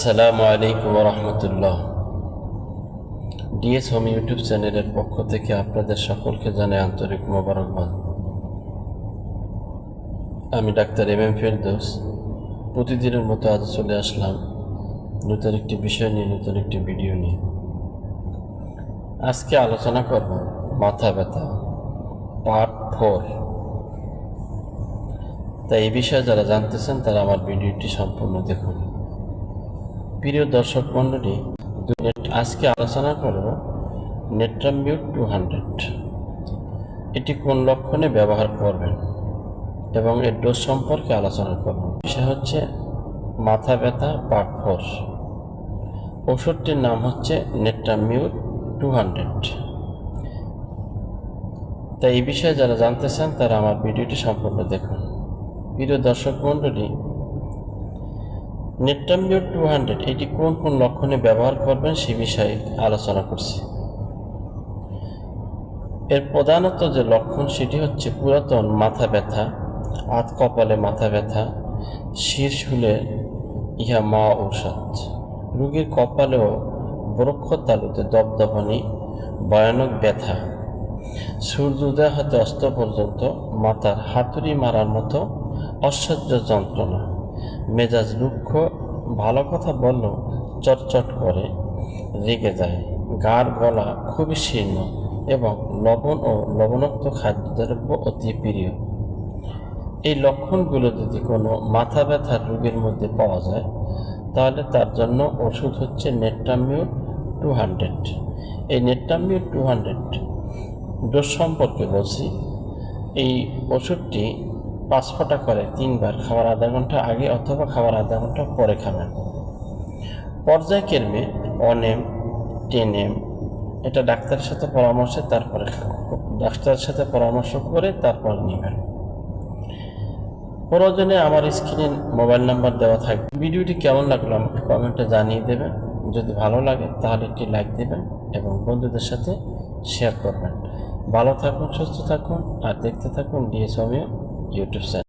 আসসালামু আলাইকুম রহমতুল্লাহ DS home YouTube চ্যানেলের পক্ষ থেকে আপনাদের সকলকে জানাই আন্তরিক মোবারকবাদ। আমি ডাক্তার এম এম ফেরদৌস। প্রতিদিনের মতো আজ চলে আসলাম নতুন একটি বিষয় নিয়ে, নতুন একটি ভিডিও নিয়ে। আজকে আলোচনা করব মাথা ব্যথা, পার্ট ফোর। তাই এই বিষয়ে যারা জানতেছেন তারা আমার ভিডিওটি সম্পূর্ণ দেখুন। প্রিয় দর্শক মণ্ডলী আজকে আলোচনা করব নেট্রামিউট টু হান্ড্রেড এটি কোন লক্ষণে ব্যবহার করবেন এবং এর ডোজ সম্পর্কে আলোচনা করব। বিষয় হচ্ছে মাথা ব্যথা পার্ট ফোর ওষুধটির নাম হচ্ছে নেট্রামিউট টু হান্ড্রেড তাই এই বিষয়ে যারা জানতে চান তারা আমার ভিডিওটি সম্পূর্ণ দেখুন। প্রিয় দর্শক মণ্ডলী নেট্রামিউট টু হান্ড্রেড, এটি কোন কোন লক্ষণে ব্যবহার করবেন সে বিষয়ে আলোচনা করছি। এর প্রধানত যে লক্ষণ সেটি হচ্ছে পুরাতন মাথা ব্যথা, হাত কপালে মাথা ব্যথা, শির শুলে ইহা মা ঔষধ, রোগীর কপালেও বরক্ষ তালুতে দপদপানি ভয়ানক ব্যথা সূর্যোদয় হাতে অস্ত পর্যন্ত মাথার হাতুড়ি মারার মতো অসহ্য যন্ত্রণা। মেজাজ রুক্ষ, ভালো কথা বললেও চটচট করে রেগে যায়। গার গলা খুবই শীর্ণ এবং লবণ ও লবণাক্ত খাদ্যদ্রব্য অতি প্রিয়। এই লক্ষণগুলো যদি কোনো মাথা ব্যথার রোগের মধ্যে পাওয়া যায়, তাহলে তার জন্য ওষুধ হচ্ছে নেট্রামিউট টু হান্ড্রেড। এই নেট্রামিউট টু হান্ড্রেড, ডোজ সম্পর্কে বলছি। এই ওষুধটি পাঁচ ফোঁটা করে তিনবার খাবার আধা ঘণ্টা আগে অথবা খাবার আধা ঘণ্টা পরে খাবেন। পর্যায়ক্রমে অনেম, টেনেম, এটা ডাক্তারের সাথে পরামর্শে তারপরে ডাক্তারের সাথে পরামর্শ করে তারপর নেবেন। প্রয়োজনে আমার স্ক্রিনে মোবাইল নাম্বার দেওয়া থাকবে। ভিডিওটি কেমন লাগল আমাকে কমেন্টে জানিয়ে দেবেন। যদি ভালো লাগে তাহলে একটি লাইক দেবেন এবং বন্ধুদের সাথে শেয়ার করবেন। ভালো থাকুন, সুস্থ থাকুন, আর দেখতে থাকুন ডিএস ইউটিউব চ্যানেল